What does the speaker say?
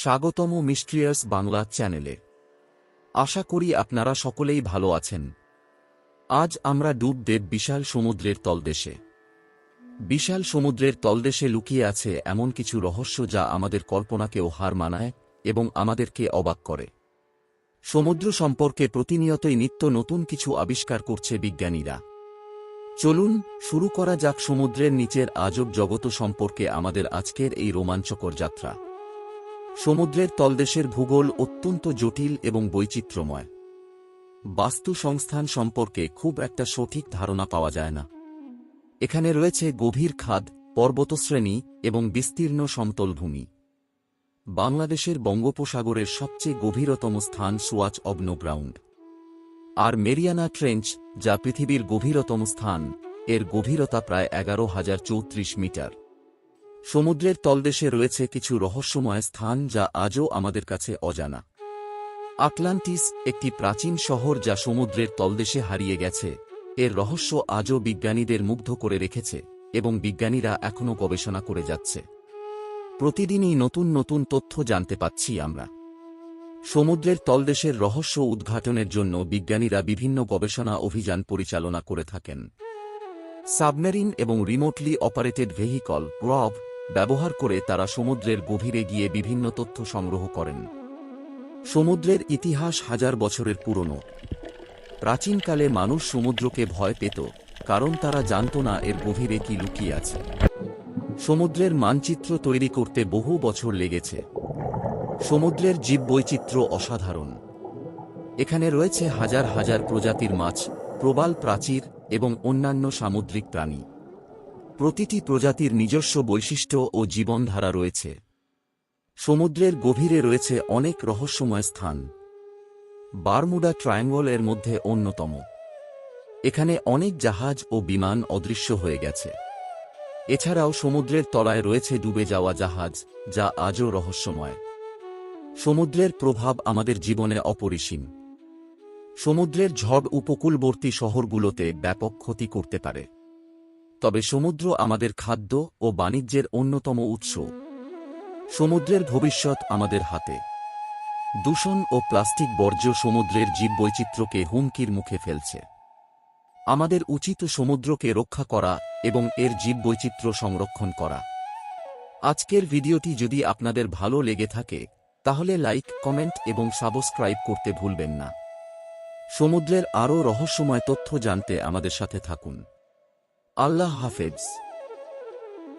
স্বাগতম মিস্ট্রিয়াস বাংলা চ্যানেলে। আশা করি আপনারা সকলেই ভালো আছেন। আজ আমরা ডুব দেব বিশাল সমুদ্রের তলদেশে। বিশাল সমুদ্রের তলদেশে লুকিয়ে আছে এমন কিছু রহস্য যা আমাদের কল্পনাকেও হার মানায় এবং আমাদেরকে অবাক করে। সমুদ্র সম্পর্কে প্রতিনিয়তই নিত্য নতুন কিছু আবিষ্কার করছে বিজ্ঞানীরা। চলুন, শুরু করা যাক সমুদ্রের নিচের আজব জগত সম্পর্কে আমাদের আজকের এই রোমাঞ্চকর যাত্রা। সমুদ্রের তলদেশের ভূগোল অত্যন্ত জটিল এবং বৈচিত্র্যময়। বাস্তু সংস্থান সম্পর্কে খুব একটা সঠিক ধারণা পাওয়া যায় না। এখানে রয়েছে গভীর খাদ, পর্বতশ্রেণী এবং বিস্তীর্ণ সমতল ভূমি। বাংলাদেশের বঙ্গোপসাগরের সবচেয়ে গভীরতম স্থান সুয়াচ অবন গ্রাউন্ড আর মেরিয়ানা ট্রেঞ্চ, যা পৃথিবীর গভীরতম স্থান, এর গভীরতা প্রায় এগারো হাজার চৌত্রিশ মিটার। সমুদ্রের তলদেশে রয়েছে কিছু রহস্যময় স্থান যা আজও আমাদের কাছে অজানা। আটলান্টিস একটি প্রাচীন শহর যা সমুদ্রের তলদেশে হারিয়ে গেছে। এর রহস্য আজও বিজ্ঞানীদের মুগ্ধ করে রেখেছে এবং বিজ্ঞানীরা এখনও গবেষণা করে যাচ্ছে। প্রতিদিনই নতুন নতুন তথ্য জানতে পাচ্ছি আমরা। সমুদ্রের তলদেশের রহস্য উদ্ঘাটনের জন্য বিজ্ঞানীরা বিভিন্ন গবেষণা অভিযান পরিচালনা করে থাকেন। সাবমেরিন এবং রিমোটলি অপারেটেড ভেহিকল, রব ব্যবহার করে তারা সমুদ্রের গভীরে গিয়ে বিভিন্ন তথ্য সংগ্রহ করেন। সমুদ্রের ইতিহাস হাজার বছরের পুরনো। প্রাচীনকালে মানুষ সমুদ্রকে ভয় পেত, কারণ তারা জানত না এর গভীরে কি লুকিয়ে আছে। সমুদ্রের মানচিত্র তৈরি করতে বহু বছর লেগেছে। সমুদ্রের জীববৈচিত্র্য অসাধারণ। এখানে রয়েছে হাজার হাজার প্রজাতির মাছ, প্রবাল প্রাচীর এবং অন্যান্য সামুদ্রিক প্রাণী। প্রতিটি প্রজাতির নিজস্ব বৈশিষ্ট্য ও জীবনধারা রয়েছে। সমুদ্রের গভীরে রয়েছে অনেক রহস্যময় স্থান। বারমুডা ট্রায়াঙ্গল এর মধ্যে অন্যতম। এখানে অনেক জাহাজ ও বিমান অদৃশ্য হয়ে গেছে। এছাড়াও সমুদ্রের তলায় রয়েছে ডুবে যাওয়া জাহাজ, যা আজও রহস্যময়। সমুদ্রের প্রভাব আমাদের জীবনে অপরিসীম। সমুদ্রের ঝড় উপকূলবর্তী শহরগুলোতে ব্যাপক ক্ষতি করতে পারে। তবে সমুদ্র আমাদের খাদ্য ও বাণিজ্যের অন্যতম উৎস। সমুদ্রের ভবিষ্যৎ আমাদের হাতে। দূষণ ও প্লাস্টিক বর্জ্য সমুদ্রের জীববৈচিত্র্যকে হুমকির মুখে ফেলছে। আমাদের উচিত সমুদ্রকে রক্ষা করা এবং এর জীববৈচিত্র্য সংরক্ষণ করা। আজকের ভিডিওটি যদি আপনাদের ভালো লেগে থাকে, তাহলে লাইক, কমেন্ট এবং সাবস্ক্রাইব করতে ভুলবেন না। সমুদ্রের আরও রহস্যময় তথ্য জানতে আমাদের সাথে থাকুন। Allah Hafez.